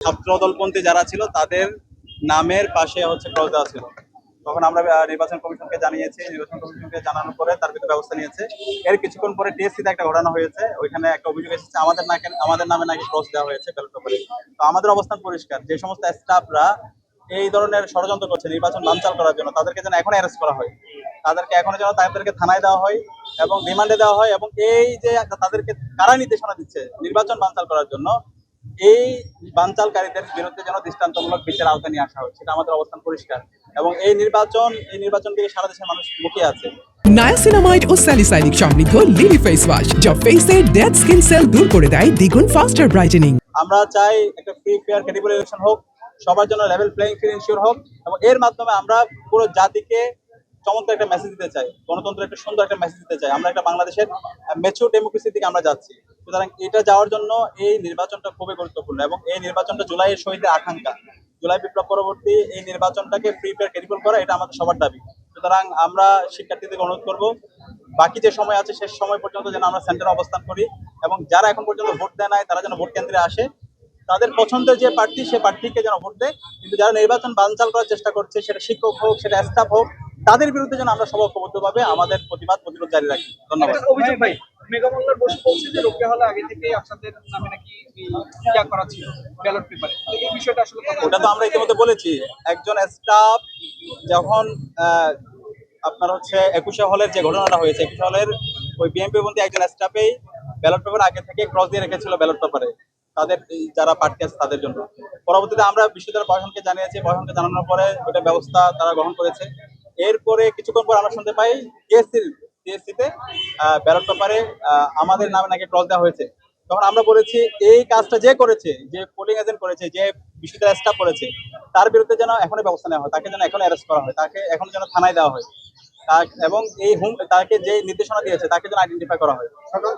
ছাত্রদলপন্থী যারা ছিল, তাদের নামের পাশে হচ্ছে ক্রস দেওয়া ছিল। তখন আমরা নির্বাচন কমিশনকে জানিয়েছি। নির্বাচন কমিশনকে জানানোর পরে তার ভিতরে ব্যবস্থা নিয়েছে। এর কিছুক্ষণ পরে টিএসসিতে একটা ঘটনা হয়েছে। ওইখানে একটা অভিযোগ এসেছে, আমাদের নাকি, আমাদের নামে নাকি ক্রস দেওয়া হয়েছে ব্যালট পেপারে তো আমাদের অবস্থান পরিষ্কার। যে সমস্ত স্টাফরা এই ধরনের ষড়যন্ত্র করছে, নির্বাচন বানচাল করার জন্য, তাদেরকে যেন এখন অ্যারেস্ট করা হয়। তাদেরকে এখনও যেন তাদেরকে থানায় দেওয়া হয় এবং রিমান্ডে দেওয়া হয় এবং এই যে তাদেরকে কারা নির্দেশনা দিচ্ছে নির্বাচন বানচাল করার জন্য এই বানচালকারীদের বিরুদ্ধে যেন দৃষ্টান্তমূলক বিচার আওতায় নিয়ে আসা হয় সেটা আমাদের অবস্থান পরিষ্কার। এবং এই নির্বাচন এই নির্বাচন থেকে সারা দেশের মানুষ মুখিয়ে আছে। নায়াসিনামাইড ও স্যালিসাইনিক সমৃদ্ধ লিলি ফেস ওয়াশ যা ফেসের ডেড স্কিন সেল দূর করে দেয় দ্বিগুণ ফাস্টার ব্রাইটেনিং আমরা চাই একটা ফ্রি ফেয়ার ক্রেডিবল ইলেকশন হোক সবার জন্য লেভেল প্লেইং ফিল্ড ইনশিওর হোক এবং এর মাধ্যমে আমরা পুরো জাতিকে চমৎকার একটা মেসেজ দিতে চাই গণতন্ত্রের একটা সুন্দর একটা মেসেজ দিতে চাই। আমরা একটা বাংলাদেশের মেচুর ডেমোক্রেসির দিকে আমরা যাচ্ছি। সুতরাং এটা যাওয়ার জন্য এই নির্বাচনটা খুবই গুরুত্বপূর্ণ এবং এই নির্বাচনটা জুলাইয়ের শহীদের আকাঙ্ক্ষা। জুলাই বিপ্লব পরবর্তী এই নির্বাচনটাকে ফ্রি ফেয়ার করা, এটা আমাদের সবার দাবি। সুতরাং আমরা শিক্ষার্থীদের অনুরোধ করব, বাকি যে সময় আছে শেষ সময় পর্যন্ত যেন আমরা সেন্টারে অবস্থান করি এবং যারা এখন পর্যন্ত ভোট দেয় নাই, তারা যেন ভোট কেন্দ্রে আসে। তাদের পছন্দের যে প্রার্থী, সে প্রার্থীকে যেন ভোট দেয়। কিন্তু যারা নির্বাচন বানচাল করার চেষ্টা করছে, সেটা শিক্ষক হোক, সেটা স্টাফ হোক, তাদের বিরুদ্ধে যেন আমরা সব ঐক্যবদ্ধভাবে আমাদের প্রতিবাদ, প্রতিরোধ জারি রাখি। ধন্যবাদ। মেগামল্লার বসে বলছে যে রোকেয়া হলে আগে থেকে আপনাদের নামে নাকি ইয়া করা ছিল ব্যালট পেপারে এই বিষয়টা আসলে ওটা তো আমরা ইতিমধ্যে বলেছি। একজন স্টাফ যখন আপনার হচ্ছে একুশে হলের যে ঘটনাটা হয়েছে, একুশে হলের ওই বিএনপি বন্ধী একজন স্টাফেই ব্যালট পেপার আগে থেকে ক্রস দিয়ে রেখেছিল ব্যালট পেপারে তাদের যারা প্রার্থী আছে তাদের জন্য। পরবর্তীতে আমরা বিশ্ববিদ্যালয় প্রশাসনকে জানিয়েছি। প্রশাসনকে জানানোর পরে ওইটা ব্যবস্থা তারা গ্রহণ করেছে। এরপরে কিছুক্ষণ পর আমরা শুনতে পাই টিএসসির টিএসসিতে ব্যালট পেপারে আমাদের নামে নাকি ক্রস দেওয়া হয়েছে। তখন আমরা বলেছি, এই কাজটা যে করেছে, যে পোলিং এজেন্ট করেছে, যে বিশ্ববিদ্যালয় স্টাফ করেছে, তার বিরুদ্ধে যেন এখনই ব্যবস্থা নেওয়া হয়, তাকে যেন এখন অ্যারেস্ট করা হয়, তাকে এখন যেন থানায় দেওয়া হয়। এবং এই হুম, তাকে যে নির্দেশনা দিয়েছে, তাকে যেন আইডেন্টিফাই করা হয়।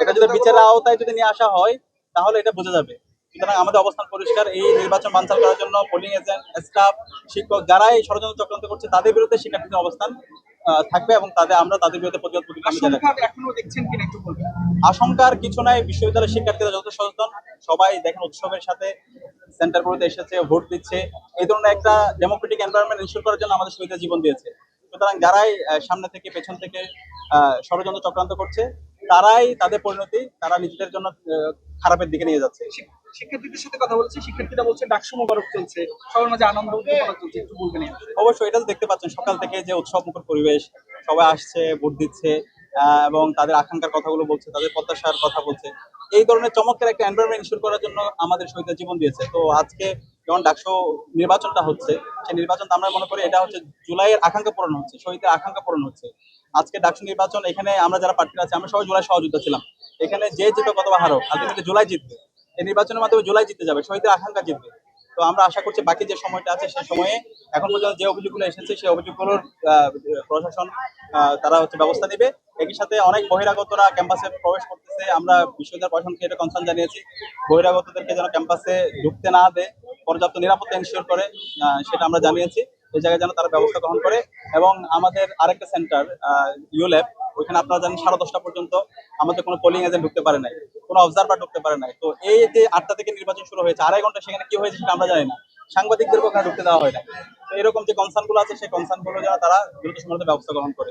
এটা যদি বিচারের আওতায় যদি নিয়ে আসা হয়, তাহলে এটা বোঝা যাবে। সুতরাং আমাদের অবস্থান পরিষ্কার, এই নির্বাচন বানচাল করার জন্য পোলিং এজেন্ট স্টাফ শিক্ষক যারা এই ষড়যন্ত্র চক্রান্ত করছে, তাদের বিরুদ্ধে শিক্ষার্থীদের অবস্থান থাকবে এবং তাদের আমরা তাদের বিরুদ্ধে প্রতিবাদ আশঙ্কার কিছু নাই বিশ্ববিদ্যালয়ের শিক্ষার্থীরা যত সচেতন সবাই দেখেন উৎসবের সাথে সেন্টারগুলোতে এসেছে ভোট দিচ্ছে। এই ধরনের একটা ডেমোক্রেটিক এনভায়রনমেন্ট ইনশিওর করার জন্য আমাদের সুবিধা জীবন দিয়েছে। সুতরাং যারাই সামনে থেকে পেছন থেকে আহ, ষড়যন্ত্র চক্রান্ত করছে তারাই তাদের পরিণতি তারা নিজেদের জন্য খারাপের দিকে নিয়ে যাচ্ছে। শিক্ষার্থীদের সাথে কথা বলছি শিক্ষার্থীরা বলছে ডাকসু মোবারক চলছে। সবার মাঝে আনন্দ উদ্দীপনা চলছে একটু বলবেন অবশ্যই এটা তো দেখতে পাচ্ছেন সকাল থেকে যে উৎসব মুখর পরিবেশ সবাই আসছে ভোট দিচ্ছে আহ, এবং তাদের আকাঙ্ক্ষার কথাগুলো বলছে তাদের প্রত্যাশার কথা বলছে। এই ধরনের চমৎকার একটা এনভায়রনমেন্ট ইনশিওর করার জন্য আমাদের শহীদরা জীবন দিয়েছে। তো আজকে যখন ডাকসু নির্বাচনটা হচ্ছে, সেই নির্বাচনটা আমরা মনে করি এটা হচ্ছে জুলাইয়ের আকাঙ্ক্ষা পূরণ হচ্ছে শহীদের আকাঙ্ক্ষা পূরণ হচ্ছে। আজকে ডাকসু নির্বাচন, এখানে আমরা যারা প্রার্থী আছি, আমরা সবাই জুলাই সহযোদ্ধা ছিলাম। এখানে যে জিতবে কত হারো আলটিমেটলি জুলাই জিতবে। এই নির্বাচনের মাধ্যমে জুলাই জিতে যাবে শহীদের আকাঙ্ক্ষা জিতবে। তো আমরা আশা করছি বাকি যে সময়টা আছে সেই সময়ে এখন পর্যন্ত যে অভিযোগগুলো এসেছে, সেই অভিযোগগুলোর প্রশাসন তারা হচ্ছে ব্যবস্থা নেবে। একই সাথে অনেক বহিরাগতরা ক্যাম্পাসে প্রবেশ করতেছে। আমরা বিশ্ববিদ্যালয় প্রশাসনকে এটা কনসার্ন জানিয়েছি। বহিরাগতদেরকে যেন ক্যাম্পাসে ঢুকতে না দেয়। পর্যাপ্ত নিরাপত্তা এনশিওর করে সেটা আমরা জানিয়েছি। এই জায়গায় যেন তারা ব্যবস্থা গ্রহণ করে। এবং আমাদের আরেকটা সেন্টার ইউল্যাব ওইখানে আপনারা জানেন সাড়ে দশটা পর্যন্ত আমাদের কোনো পোলিং এজেন্ট ঢুকতে পারে নাই, কোনো অবজারভার ঢুকতে পারে নাই। তো এই যে আটটা থেকে নির্বাচন শুরু হয়েছে, আড়াই ঘণ্টা সেখানে কি হয়েছে সেটা আমরা জানি না। সাংবাদিকদেরকে ওখানে ঢুকতে দেওয়া হয় না তো এরকম যে কনসার্নগুলো আছে, সেই কনসার্নগুলো যেন তারা দ্রুত সময়ের ব্যবস্থা গ্রহণ করে।